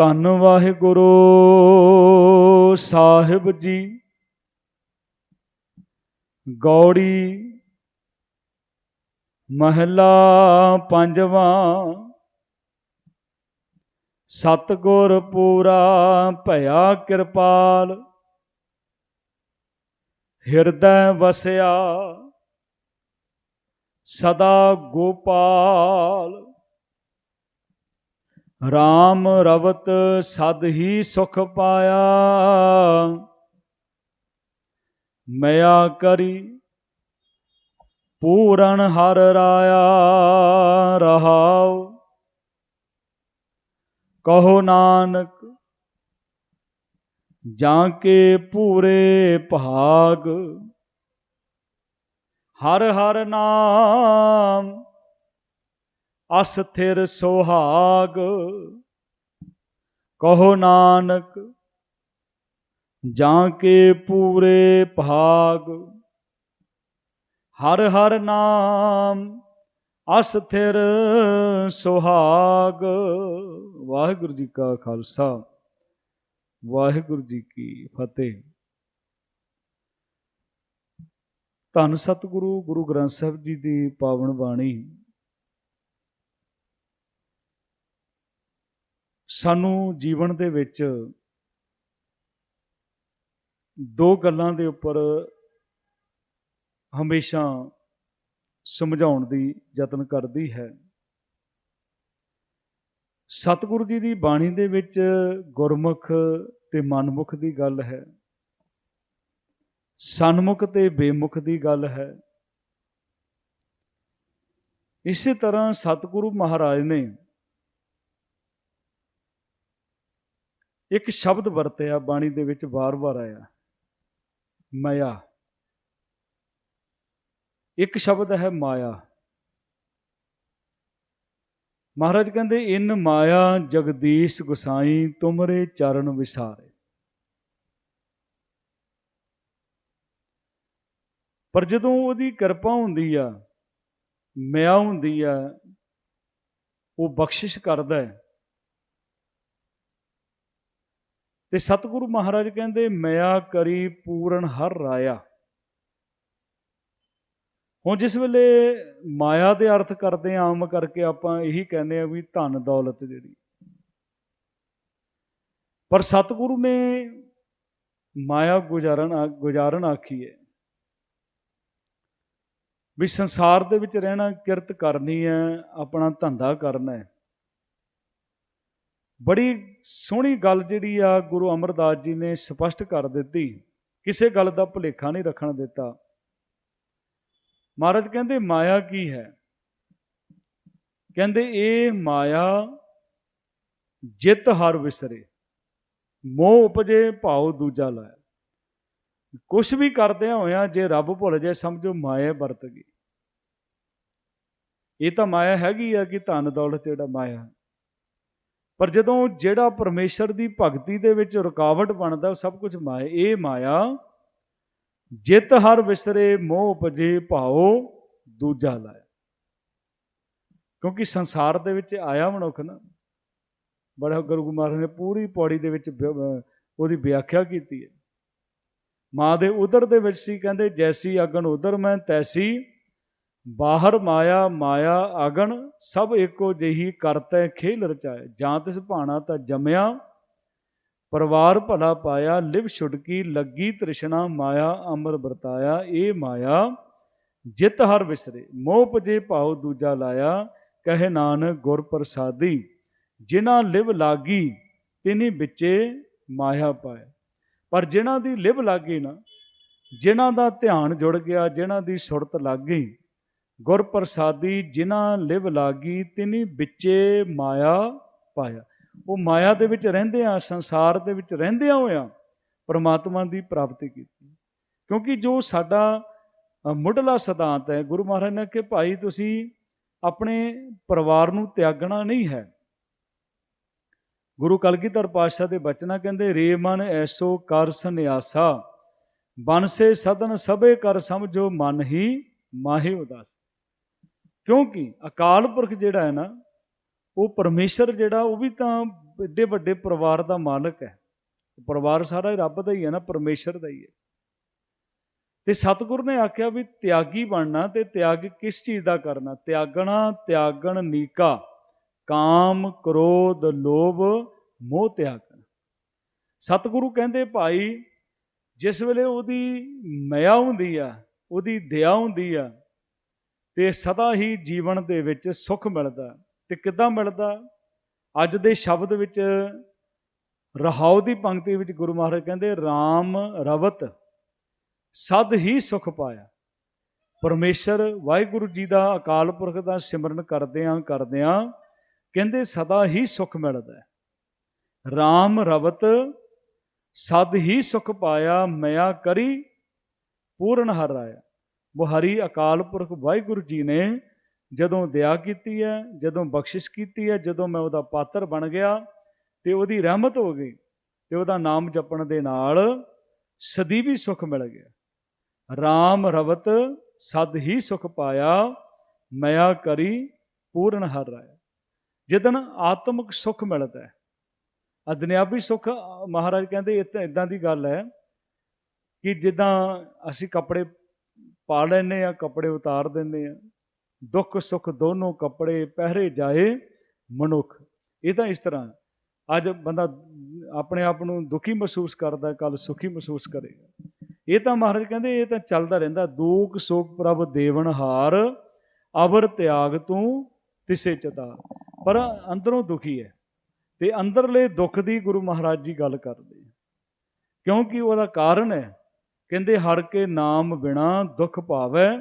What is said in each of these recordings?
ਧੰਨ ਵਾਹਿਗੁਰੂ ਸਾਹਿਬ ਜੀ। ਗੌੜੀ ਮਹਲਾ ਪੰਜਵਾਂ। ਸਤਗੁਰ ਪੂਰਾ ਭਇਆ ਕਿਰਪਾਲ। ਹਿਰਦੈ ਵਸਿਆ ਸਦਾ ਗੋਪਾਲ। RAM ਰਵਤ ਸਦ ਹੀ ਸੁਖ ਪਾਇਆ। ਮਿਆ ਕਰੀ ਪੂਰਨ ਹਰ ਰਾਇਆ, ਰਹਾਉ ਕਹੋ ਨਾਨਕ, ਜਾਂ ਕੇ ਪੂਰੇ ਭਾਗ, ਹਰ ਹਰ ਨਾਮ ਅਸਥਿਰ ਸੁਹਾਗ, ਕਹੋ ਨਾਨਕ, ਜਾਂ ਕੇ ਪੂਰੇ ਭਾਗ। ਹਰ ਹਰ ਨਾਮ ਅਸਥਿਰ ਸੁਹਾਗ। ਵਾਹਿਗੁਰੂ ਜੀ ਕਾ ਖਾਲਸਾ, ਵਾਹਿਗੁਰੂ ਜੀ ਕੀ ਫਤਿਹ। ਧੰਨ ਸਤਿਗੁਰੂ, ਗੁਰੂ ਗ੍ਰੰਥ ਸਾਹਿਬ ਜੀ ਦੀ ਪਾਵਨ ਬਾਣੀ ਸਾਨੂੰ ਜੀਵਨ ਦੇ ਵਿੱਚ ਦੋ ਗੱਲਾਂ ਦੇ ਉੱਪਰ ਹਮੇਸ਼ਾ ਸਮਝਾਉਣ ਦੀ ਯਤਨ ਕਰਦੀ ਹੈ। ਸਤਿਗੁਰੂ ਜੀ ਦੀ ਬਾਣੀ ਦੇ ਵਿੱਚ ਗੁਰਮੁਖ ਤੇ ਮਨਮੁਖ ਦੀ ਗੱਲ ਹੈ। ਸਨਮੁਖ ਤੇ ਬੇਮੁਖ ਦੀ ਗੱਲ ਹੈ। ਇਸੇ ਤਰ੍ਹਾਂ ਸਤਿਗੁਰੂ ਮਹਾਰਾਜ ਨੇ ਇੱਕ ਸ਼ਬਦ ਵਰਤਿਆ, ਬਾਣੀ ਦੇ ਵਿੱਚ ਵਾਰ-ਵਾਰ ਆਇਆ। ਮਾਇਆ। ਇੱਕ ਸ਼ਬਦ ਹੈ ਮਾਇਆ। ਮਹਾਰਾਜ ਕਹਿੰਦੇ, ਇਨ ਮਾਇਆ ਜਗਦੀਸ਼ ਗੁਸਾਈ, ਤੁਮਰੇ ਚਰਨ ਵਿਸਾਰੇ। ਪਰ ਜਦੋਂ ਉਹਦੀ ਕਿਰਪਾ ਹੁੰਦੀ ਆ, ਮਿਆ ਹੁੰਦੀ ਆ, ਉਹ ਬਖਸ਼ਿਸ਼ ਕਰਦਾ ਹੈ। ਤੇ ਸਤਿਗੁਰੂ ਮਹਾਰਾਜ ਕਹਿੰਦੇ, ਮਿਆ ਕਰੀ ਪੂਰਨ ਹਰ ਰਾਇਆ। ਹੁਣ ਜਿਸ ਵੇਲੇ ਮਾਇਆ ਦੇ ਅਰਥ ਕਰਦੇ ਆਂ, ਆਮ ਕਰਕੇ ਆਪਾਂ ਇਹੀ ਕਹਿੰਦੇ ਆ ਵੀ ਧਨ ਦੌਲਤ ਜਿਹੜੀ। ਪਰ ਸਤਿਗੁਰੂ ਨੇ ਮਾਇਆ ਗੁਜ਼ਾਰਨ ਗੁਜ਼ਾਰਨ ਆਖੀ ਹੈ ਵੀ ਸੰਸਾਰ ਦੇ ਵਿੱਚ ਰਹਿਣਾ ਕਿਰਤ ਕਰਨੀ ਹੈ, ਆਪਣਾ ਧੰਦਾ ਕਰਨਾ ਹੈ। ਬੜੀ ਸੋਹਣੀ ਗੱਲ ਜਿਹੜੀ ਆ ਗੁਰੂ ਅਮਰਦਾਸ ਜੀ ਨੇ ਸਪਸ਼ਟ ਕਰ ਦਿੱਤੀ। ਕਿਸੇ ਗੱਲ ਦਾ ਭੁਲੇਖਾ ਨਹੀਂ ਰੱਖਣ ਦਿੱਤਾ। ਮਹਾਰਾਜ ਕਹਿੰਦੇ, ਮਾਇਆ ਕੀ ਹੈ? ਕਹਿੰਦੇ, ਇਹ ਮਾਇਆ ਜਿਤ ਹਰ ਵਿਸਰੇ, ਮੋਹ ਉਪਜੇ ਭਾਉ ਦੂਜਾ ਲਾਇਆ ਕੁਛ ਵੀ ਕਰਦੇ ਹੋਇਆ ਜੇ ਰੱਬ ਭੁੱਲ ਜਾਏ, ਸਮਝੋ ਮਾਇਆ ਵਰਤ ਗਈ। ਇਹ ਤਾਂ ਮਾਇਆ ਹੈਗੀ ਆ ਕਿ ਧਨ ਦੌਲਤ ਜਿਹੜਾ ਮਾਇਆ ਪਰ ਜਦੋਂ ਜਿਹੜਾ ਪਰਮੇਸ਼ਰ ਦੀ ਭਗਤੀ ਦੇ ਵਿੱਚ ਰੁਕਾਵਟ ਬਣਦਾ, ਉਹ ਸਭ ਕੁਝ ਮਾਇਆ ਇਹ ਮਾਇਆ, ਜਿਤ ਹਰ ਵਿਸਰੇ, ਮੋਹ ਉਪਜੇ ਭਾਉ ਦੂਜਾ ਲਾਇਆ। ਕਿਉਂਕਿ ਸੰਸਾਰ ਦੇ ਵਿੱਚ ਆਇਆ ਮਨੁੱਖ ਨਾ, ਬੜਾ ਗੁਰੂ ਮਹਾਰਾਜ ਨੇ ਪੂਰੀ ਪੌੜੀ ਦੇ ਵਿੱਚ ਉਹਦੀ ਵਿਆਖਿਆ ਕੀਤੀ ਹੈ। ਮਾਂ ਦੇ ਉਦਰ ਦੇ ਵਿੱਚ ਸੀ, ਕਹਿੰਦੇ, ਜੈਸੀ ਅਗਨ ਉਦਰ ਮੈਂ, ਤੈਸੀ ਬਾਹਰ ਮਾਇਆ ਮਾਇਆ ਅਗਣ ਸਭ ਏਕੋ ਜਿਹੀ ਕਰਤੈ ਖੇਲ ਰਚਾਏ। ਜਾਂ ਤਿਸ ਭਾਣਾ ਤਾਂ ਜਮਿਆ, ਪਰਿਵਾਰ ਭਲਾ ਪਾਇਆ, ਲਿਵ ਛੁਟਕੀ ਲੱਗੀ ਤ੍ਰਿਸ਼ਨਾ, ਮਾਇਆ ਅਮਰ ਵਰਤਾਇਆ, ਇਹ ਮਾਇਆ ਜਿਤ ਹਰ ਵਿਸਰੇ। ਮੋਹ ਪਜੇ ਭਾਉ ਦੂਜਾ ਲਾਇਆ, ਕਹੇ ਨਾਨਕ ਗੁਰ ਪ੍ਰਸਾਦੀ, ਜਿਨ੍ਹਾਂ ਲਿਵ ਲਾਗੀ, ਤਿਨੀ ਵਿੱਚੇ ਮਾਇਆ ਪਾਇਆ। ਪਰ ਜਿਨ੍ਹਾਂ ਦੀ ਲਿਵ ਲਾਗੀ ਨਾ, ਜਿਨ੍ਹਾਂ ਦਾ ਧਿਆਨ ਜੁੜ ਗਿਆ, ਜਿਨ੍ਹਾਂ ਦੀ ਸੁਰਤ ਲੱਗ ਗਈ ਗੁਰ ਪ੍ਰਸਾਦੀ ਜਿਨ੍ਹਾਂ ਲਿਵ ਲਾਗੀ, ਤਿਨੀ ਵਿੱਚੇ ਮਾਇਆ ਪਾਇਆ। ਉਹ ਮਾਇਆ ਦੇ ਵਿੱਚ ਰਹਿੰਦੇ ਆ, ਸੰਸਾਰ ਦੇ ਵਿੱਚ ਰਹਿੰਦੇ ਹੋਇਆ ਪਰਮਾਤਮਾ ਦੀ ਪ੍ਰਾਪਤੀ ਕੀਤੀ। ਕਿਉਂਕਿ ਜੋ ਸਾਡਾ ਮੁੱਢਲਾ ਸਿਧਾਂਤ ਹੈ, ਗੁਰੂ ਮਹਾਰਾਜ ਨੇ ਕਿ ਭਾਈ, ਤੁਸੀਂ ਆਪਣੇ ਪਰਿਵਾਰ ਨੂੰ ਤਿਆਗਣਾ ਨਹੀਂ ਹੈ। ਗੁਰੂ ਕਲਗੀਧਰ ਪਾਤਸ਼ਾਹ ਦੇ ਬਚਨਾ ਕਹਿੰਦੇ, ਰੇ ਮਨ ਐਸੋ ਕਰ ਸੰਿਆਸਾ ਬਨਸੇ ਸਦਨ ਸਭੇ ਕਰ ਸਮਝੋ ਮਨ ਹੀ ਮਾਹੇ ਉਦਾਸ। ਕਿਉਂਕਿ ਅਕਾਲ ਪੁਰਖ ਜਿਹੜਾ ਹੈ ਨਾ, ਉਹ ਪਰਮੇਸ਼ਰ ਜਿਹੜਾ, ਉਹ ਵੀ ਤਾਂ ਏਡੇ ਵੱਡੇ ਪਰਿਵਾਰ ਦਾ ਮਾਲਕ ਹੈ। ਪਰਿਵਾਰ ਸਾਰਾ ਰੱਬ ਦਾ ਹੀ ਹੈ ਨਾ, ਪਰਮੇਸ਼ਰ ਦਾ ਹੀ ਹੈ। ਤੇ ਸਤਿਗੁਰ ਨੇ ਆਖਿਆ ਵੀ ਤਿਆਗੀ ਬਣਨਾ ਤੇ ਤਿਆਗ ਕਿਸ ਚੀਜ਼ ਦਾ ਕਰਨਾ? ਤਿਆਗਣਾ, ਤਿਆਗਣ ਨੀਕਾ, ਕਾਮ, ਕ੍ਰੋਧ, ਲੋਭ, ਮੋਹ ਤਿਆਗਣਾ ਸਤਿਗੁਰੂ ਕਹਿੰਦੇ, ਭਾਈ, ਜਿਸ ਵੇਲੇ ਉਹਦੀ ਮਿਆ ਹੁੰਦੀ ਆ, ਉਹਦੀ ਦਇਆ ਹੁੰਦੀ ਆ ਤੇ ਸਦਾ ਹੀ ਜੀਵਨ ਦੇ ਵਿੱਚ ਸੁੱਖ ਮਿਲਦਾ ਤੇ ਕਿੱਦਾਂ ਮਿਲਦਾ ਅੱਜ ਦੇ ਸ਼ਬਦ ਵਿੱਚ ਰਹਾਉ ਦੀ ਪੰਕਤੀ ਵਿੱਚ ਗੁਰੂ ਮਹਾਰਾਜ ਕਹਿੰਦੇ RAM ਰਵਤ, ਸਦ ਹੀ ਸੁਖ ਪਾਇਆ। ਪਰਮੇਸ਼ਰ ਵਾਹਿਗੁਰੂ ਜੀ ਦਾ ਅਕਾਲ ਪੁਰਖ ਦਾ ਸਿਮਰਨ ਕਰਦਿਆਂ ਕਰਦਿਆਂ ਕਹਿੰਦੇ, ਸਦਾ ਹੀ ਸੁਖ ਮਿਲਦਾ ਹੈ। RAM ਰਵਤ, ਸਦ ਹੀ ਸੁਖ ਪਾਇਆ ਮਿਆ ਕਰੀ, ਪੂਰਨ ਹਰ ਆਇਆ। ਬੁਹਾਰੀ ਅਕਾਲ ਪੁਰਖ ਵਾਹਿਗੁਰੂ ਜੀ ਨੇ ਜਦੋਂ ਦਇਆ ਕੀਤੀ ਹੈ, ਜਦੋਂ ਬਖਸ਼ਿਸ਼ ਕੀਤੀ ਹੈ, ਜਦੋਂ ਮੈਂ ਉਹਦਾ ਪਾਤਰ ਬਣ ਗਿਆ ਤੇ ਉਹਦੀ ਰਹਿਮਤ ਹੋ ਗਈ ਤੇ ਉਹਦਾ ਨਾਮ ਜਪਣ ਦੇ ਨਾਲ ਸਦੀਵੀ ਸੁਖ ਮਿਲ ਗਿਆ। RAM ਰਵਤ ਸਦ ਹੀ ਸੁਖ ਪਾਇਆ ਮਿਆ ਕਰੀ ਪੂਰਨ ਹਰ ਰਾਇਆ। ਜਿਦਨ ਆਤਮਿਕ ਸੁਖ ਮਿਲਦਾ ਹੈ, ਅਦਨਿਆਵੀ ਸੁਖ, ਮਹਾਰਾਜ ਕਹਿੰਦੇ ਇਹ ਤਾਂ ਇਦਾਂ ਦੀ ਗੱਲ ਹੈ ਕਿ ਜਿੱਦਾਂ ਅਸੀਂ ਕੱਪੜੇ ਪਾ ਲੈਨੇ ਆ ਕੱਪੜੇ ਉਤਾਰ ਦਿੰਦੇ ਆ ਦੁੱਖ ਸੁੱਖ ਦੋਨੋਂ ਕੱਪੜੇ ਪਹਿਰੇ ਜਾਏ ਮਨੁੱਖ। ਇਹ ਤਾਂ ਇਸ ਤਰ੍ਹਾਂ ਅੱਜ ਬੰਦਾ ਆਪਣੇ ਆਪ ਨੂੰ ਦੁਖੀ ਮਹਿਸੂਸ ਕਰਦਾ ਕੱਲ ਸੁਖੀ ਮਹਿਸੂਸ ਕਰੇਗਾ। ਇਹ ਤਾਂ ਮਹਾਰਾਜ ਕਹਿੰਦੇ, ਇਹ ਤਾਂ ਚੱਲਦਾ ਰਹਿੰਦਾ, ਦੁਖ ਸੁੱਖ ਪ੍ਰਭ ਦੇਵਨ ਹਾਰ, ਅਵਰ ਤਿਆਗ ਤੂੰ ਤਿਸੇ ਚਤਾ। ਪਰ ਅੰਦਰੋਂ ਦੁਖੀ ਹੈ ਤੇ ਅੰਦਰਲੇ ਦੁੱਖ ਦੀ ਗੁਰੂ ਮਹਾਰਾਜ ਜੀ ਗੱਲ ਕਰਦੇ ਕਿਉਂਕਿ ਉਹਦਾ ਕਾਰਨ ਹੈ ਕਹਿੰਦੇ, ਹਰ ਕੇ ਨਾਮ ਬਿਨਾ ਦੁੱਖ ਭਾਵੈ,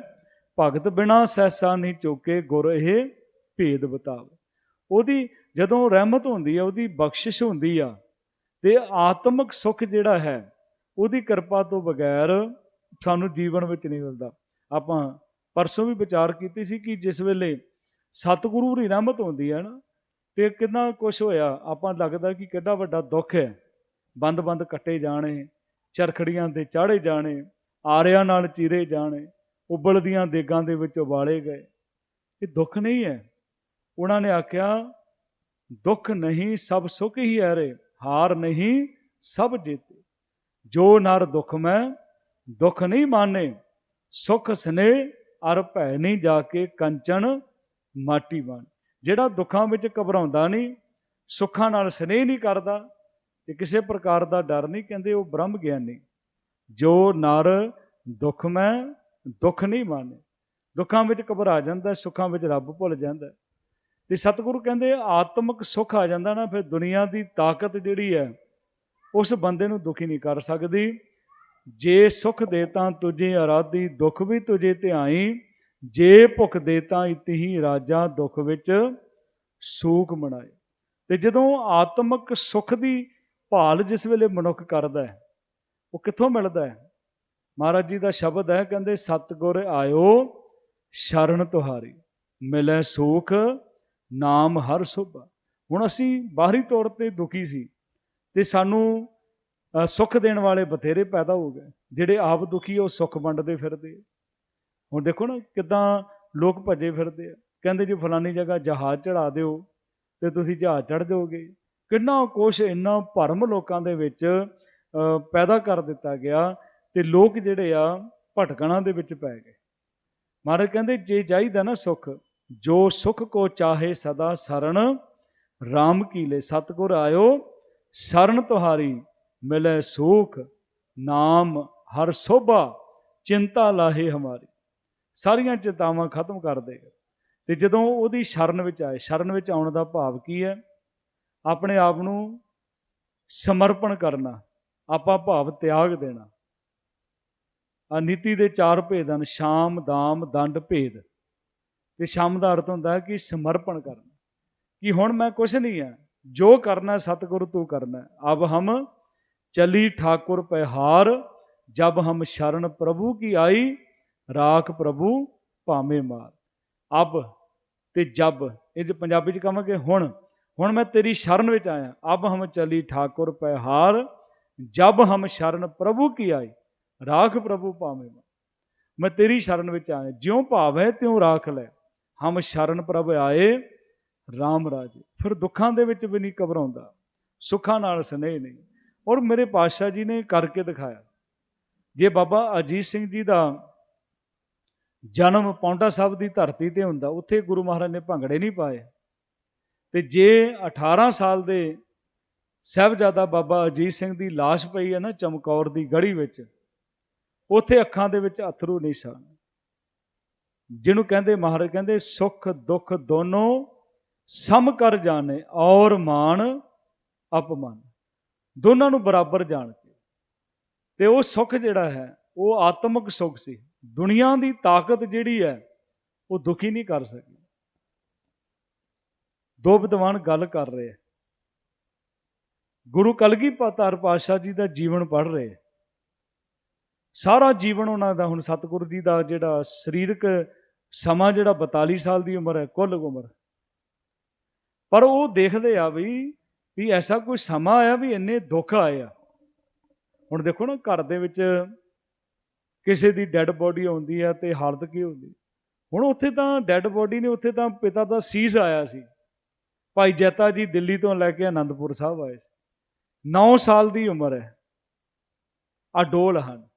ਭਗਤ ਬਿਨਾ ਸਹਿਸਾ ਨਹੀਂ ਚੋਕੇ, ਗੁਰ ਇਹ ਭੇਦ ਬਤਾਵੇ। ਉਹਦੀ ਜਦੋਂ ਰਹਿਮਤ ਹੁੰਦੀ ਆ, ਉਹਦੀ ਬਖਸ਼ਿਸ਼ ਹੁੰਦੀ ਆ, ਤੇ ਆਤਮਿਕ ਸੁੱਖ ਜਿਹੜਾ ਹੈ, ਉਹਦੀ ਕਿਰਪਾ ਤੋਂ ਬਗੈਰ ਸਾਨੂੰ ਜੀਵਨ ਵਿੱਚ ਨਹੀਂ ਮਿਲਦਾ। ਆਪਾਂ ਪਰਸੋਂ ਵੀ ਵਿਚਾਰ ਕੀਤੀ ਸੀ ਕਿ ਜਿਸ ਵੇਲੇ ਸਤਿਗੁਰੂ ਦੀ ਰਹਿਮਤ ਹੁੰਦੀ ਹੈ ਨਾ, ਤੇ ਕਿੰਨਾ ਕੁਝ ਹੋਇਆ, ਆਪਾਂ ਲੱਗਦਾ ਕਿ ਕਿੰਨਾ ਵੱਡਾ ਦੁੱਖ ਹੈ। ਬੰਦ-ਬੰਦ ਕੱਟੇ ਜਾਣੇ ਚਰਖੜੀਆਂ ਦੇ ਚਾੜੇ ਜਾਣੇ, ਆਰਿਆਂ ਨਾਲ ਚੀਰੇ ਜਾਣੇ, ਉਬਲਦੀਆਂ ਦੇਗਾਂ ਦੇ ਵਿੱਚ ਉਬਾਲੇ ਗਏ। ਇਹ ਦੁੱਖ ਨਹੀਂ ਹੈ? ਉਹਨਾਂ ਨੇ ਆਖਿਆ, ਦੁੱਖ ਨਹੀਂ, ਸਭ ਸੁਖ ਹੀ ਹੈ ਰੇ, ਹਾਰ ਨਹੀਂ, ਸਭ ਜੀਤੇ। ਜੋ ਨਰ ਦੁੱਖ ਮੈਂ, ਦੁੱਖ ਨਹੀਂ ਮਾਨੇ। ਸੁਖ ਸਨੇ ਅਰ ਭੈ ਨਹੀਂ ਜਾ ਕੇ ਕੰਚਨ ਮਾਟੀ ਬਣ। ਜਿਹੜਾ ਦੁੱਖਾਂ ਵਿੱਚ ਘਬਰਾਉਂਦਾ ਨਹੀਂ, ਸੁੱਖਾਂ ਨਾਲ ਸਨੇਹ ਨਹੀਂ ਕਰਦਾ ਤੇ ਕਿਸੇ ਪ੍ਰਕਾਰ ਦਾ ਡਰ ਨਹੀਂ, ਕਹਿੰਦੇ ਉਹ ਬ੍ਰਹਮ ਗਿਆਨੀ। ਜੋ ਨਰ ਦੁੱਖ ਮੈਂ, ਦੁੱਖ ਨਹੀਂ ਮਾਨੇ। ਦੁੱਖਾਂ ਵਿੱਚ ਘਬਰਾ ਜਾਂਦਾ, ਸੁੱਖਾਂ ਵਿੱਚ ਰੱਬ ਭੁੱਲ ਜਾਂਦਾ। ਤੇ ਸਤਿਗੁਰੂ ਕਹਿੰਦੇ, ਆਤਮਿਕ ਸੁੱਖ ਆ ਜਾਂਦਾ ਨਾ, ਫਿਰ ਦੁਨੀਆ ਦੀ ਤਾਕਤ ਜਿਹੜੀ ਹੈ, ਉਸ ਬੰਦੇ ਨੂੰ ਦੁਖੀ ਨਹੀਂ ਕਰ ਸਕਦੀ। ਜੇ ਸੁਖ ਦੇ ਤਾਂ ਤੁਝੇ ਅਰਾਧੀ ਦੁੱਖ ਵੀ ਤੁਝੇ ਧਿਆਈ ਜੇ ਭੁਖ ਦੇ ਤਾਂ ਇਤਹੀ ਰਾਜਾ, ਦੁੱਖ ਵਿੱਚ ਸੂਖ ਮਨਾਏ। ਤੇ ਜਦੋਂ ਆਤਮਿਕ ਸੁਖ ਦੀ ਭਾਲ ਜਿਸ ਵੇਲੇ ਮਨੁੱਖ ਕਰਦਾ ਹੈ, ਉਹ ਕਿੱਥੋਂ ਮਿਲਦਾ ਹੈ? ਮਹਾਰਾਜ ਜੀ ਦਾ ਸ਼ਬਦ ਹੈ, ਕਹਿੰਦੇ, ਸਤਗੁਰ ਆਇਓ ਸ਼ਰਨ ਤੁਹਾਰੀ, ਮਿਲੇ ਸੂਖ, ਨਾਮ ਹਰ ਸੁਭਾ। ਹੁਣ ਅਸੀਂ ਬਾਹਰੀ ਤੌਰ ਤੇ ਦੁਖੀ ਸੀ ਤੇ ਸਾਨੂੰ ਸੁੱਖ ਦੇਣ ਵਾਲੇ ਬਥੇਰੇ ਪੈਦਾ ਹੋ ਗਏ, ਜਿਹੜੇ ਆਪ ਦੁਖੀ ਉਹ ਸੁੱਖ ਵੰਡਦੇ ਫਿਰਦੇ ਹੁਣ ਦੇਖੋ ਨਾ, ਕਿਦਾਂ ਲੋਕ ਭੱਜੇ ਫਿਰਦੇ ਆ। ਕਹਿੰਦੇ ਜੀ, ਫਲਾਨੀ ਜਗ੍ਹਾ ਜਹਾਜ਼ ਚੜਾ ਦਿਓ ਤੇ ਤੁਸੀਂ ਜਹਾਜ਼ ਚੜ ਜਾਓਗੇ। ਕਿੰਨਾ ਕੁਛ ਇੰਨਾ ਭਰਮ ਲੋਕਾਂ ਦੇ ਵਿੱਚ ਪੈਦਾ ਕਰ ਦਿੱਤਾ ਗਿਆ ਤੇ ਲੋਕ ਜਿਹੜੇ ਆ ਭਟਕਣਾ ਦੇ ਵਿੱਚ ਪੈ ਗਏ। ਮਹਾਰਾਜ ਕਹਿੰਦੇ, ਜੇ ਚਾਹੀਦਾ ਨਾ ਸੁੱਖ, ਜੋ ਸੁਖ ਕੋ ਚਾਹੇ ਸਦਾ ਸਰਣ RAM ਕੀਲੇ ਲੈ, ਸਤਗੁਰ ਆਇਓ, ਸ਼ਰਨ ਤੁਹਾਰੀ ਮਿਲੇ ਸੂਖ, ਨਾਮ ਹਰ ਸੋਭਾ, ਚਿੰਤਾ ਲਾਹੇ ਹਮਾਰੀ। ਸਾਰੀਆਂ ਚਿੰਤਾਵਾਂ ਖਤਮ ਕਰ ਦੇਗਾ ਤੇ ਜਦੋਂ ਉਹਦੀ ਸ਼ਰਨ ਵਿੱਚ ਆਏ, ਸ਼ਰਨ ਵਿੱਚ ਆਉਣ ਦਾ ਭਾਵ ਕੀ ਹੈ? ਆਪਣੇ ਆਪ ਨੂੰ ਸਮਰਪਣ ਕਰਨਾ, ਆਪਾਂ ਭਾਵ ਤਿਆਗ ਦੇਣਾ। ਆ ਨੀਤੀ ਦੇ ਚਾਰ ਭੇਦ ਹਨ, ਸ਼ਾਮ, ਦਾਮ, ਦੰਡ, ਭੇਦ। ਤੇ ਸ਼ਾਮ ਦਾ ਅਰਥ ਹੁੰਦਾ ਹੈ ਕਿ ਸਮਰਪਣ ਕਰਨਾ। ਕਿ ਹੁਣ ਮੈਂ ਕੁਝ ਨਹੀਂ ਹੈ, ਜੋ ਕਰਨਾ ਸਤਿਗੁਰ ਤੂੰ ਕਰਨਾ ਅਬ ਹਮ ਚਲੀ ਠਾਕੁਰ ਪਹਿਹਾਰ ਜਬ ਹਮ ਸ਼ਰਨ ਪ੍ਰਭੂ ਕੀ ਆਈ, ਰਾਖ ਪ੍ਰਭੂ ਭਾਵੇਂ ਮਾਰ। ਅਬ ਤੇ ਜਬ, ਇਹ ਜੇ ਪੰਜਾਬੀ ਚ ਕਹਾਂਗੇ ਹੁਣ ਹੁਣ ਮੈਂ ਤੇਰੀ ਸ਼ਰਨ ਵਿੱਚ ਆਇਆ। ਅਬ ਹਮ ਚਲੀ ਠਾਕੁਰ ਪਹਿਹਾਰ ਜਬ ਹਮ ਸ਼ਰਨ ਪ੍ਰਭੂ ਕੀ ਆਈ, ਰਾਖ ਪ੍ਰਭੂ ਭਾਵੇਂ ਮੈਂ ਤੇਰੀ ਸ਼ਰਨ ਵਿੱਚ ਆਇਆ। ਜਿਉਂ ਭਾਵ ਹੈ ਤਿਉਂ ਰਾਖ ਲੈ। ਹਮ ਸ਼ਰਨ ਪ੍ਰਭ ਆਏ RAM ਰਾਜੇ। ਫਿਰ ਦੁੱਖਾਂ ਦੇ ਵਿੱਚ ਵੀ ਨਹੀਂ ਘਬਰਾਉਂਦਾ, ਸੁੱਖਾਂ ਨਾਲ ਸਨੇਹ ਨਹੀਂ। ਔਰ ਮੇਰੇ ਪਾਤਸ਼ਾਹ ਜੀ ਨੇ ਕਰਕੇ ਦਿਖਾਇਆ। ਜੇ ਬਾਬਾ ਅਜੀਤ ਸਿੰਘ ਜੀ ਦਾ ਜਨਮ ਪੌਂਟਾ ਸਾਹਿਬ ਦੀ ਧਰਤੀ ਤੇ ਹੁੰਦਾ, ਉੱਥੇ ਗੁਰੂ ਮਹਾਰਾਜ ਨੇ ਭੰਗੜੇ ਨਹੀਂ ਪਾਏ। ਤੇ ਜੇ 18 ਸਾਲ ਦੇ ਸਾਹਿਬਜ਼ਾਦਾ ਬਾਬਾ ਅਜੀਤ ਸਿੰਘ ਦੀ ਲਾਸ਼ ਪਈ ਹੈ ਨਾ ਚਮਕੌਰ ਦੀ ਗੜੀ ਵਿੱਚ, ਉੱਥੇ ਅੱਖਾਂ ਦੇ ਵਿੱਚ ਅਥਰੂ ਨਹੀਂ ਸਨ। ਜਿਹਨੂੰ ਕਹਿੰਦੇ ਮਹਾਰਾਜ ਕਹਿੰਦੇ ਸੁੱਖ ਦੁੱਖ ਦੋਨੋਂ ਸਮ ਕਰ ਜਾਣੇ ਔਰ ਮਾਨ ਅਪਮਾਨ। ਦੋਨਾਂ ਨੂੰ ਬਰਾਬਰ ਜਾਣ ਕੇ। ਤੇ ਉਹ ਸੁੱਖ ਜਿਹੜਾ ਹੈ, ਉਹ ਆਤਮਿਕ ਸੁੱਖ ਸੀ। ਦੁਨੀਆ ਦੀ ਤਾਕਤ ਜਿਹੜੀ ਹੈ, ਉਹ ਦੁਖੀ ਨਹੀਂ ਕਰ ਸਕੀ। ਦੋ ਵਿਦਵਾਨ ਗੱਲ ਕਰ ਰਹੇ ਆ। ਗੁਰੂ ਪਾਤਾਰ ਪਾਤਸ਼ਾਹ ਜੀ ਦਾ ਜੀਵਨ ਪੜ੍ਹ ਰਹੇ ਸਾਰਾ ਜੀਵਨ ਉਹਨਾਂ ਦਾ ਹੁਣ ਸਤਿਗੁਰੂ ਜੀ ਦਾ ਜਿਹੜਾ ਸਰੀਰਕ ਸਮਾਂ ਜਿਹੜਾ 42 ਸਾਲ ਦੀ ਉਮਰ ਹੈ, ਕੁੱਲ ਉਮਰ। ਪਰ ਉਹ ਦੇਖਦੇ ਆ ਵੀ ਵੀ ਐਸਾ ਕੋਈ ਸਮਾਂ ਆਇਆ ਵੀ ਇੰਨੇ ਦੁੱਖ ਆਏ ਆ। ਹੁਣ ਦੇਖੋ ਨਾ, ਘਰ ਦੇ ਵਿੱਚ ਕਿਸੇ ਦੀ ਡੈੱਡ ਬੋਡੀ ਆਉਂਦੀ ਆ ਤੇ ਹਾਲਤ ਕੀ ਹੁੰਦੀ? ਹੁਣ ਉੱਥੇ ਤਾਂ ਡੈੱਡ ਬੋਡੀ ਨੇ ਉੱਥੇ ਤਾਂ ਪਿਤਾ ਦਾ ਸੀਸ ਆਇਆ ਸੀ। ਭਾਈ ਜੈਤਾ ਜੀ ਦਿੱਲੀ ਤੋਂ ਲੈ ਕੇ ਆਨੰਦਪੁਰ ਸਾਹਿਬ ਆਏ ਸੀ। 9 ਸਾਲ ਦੀ ਉਮਰ ਹੈ। ਆ ਡੋਲ ਹਨ।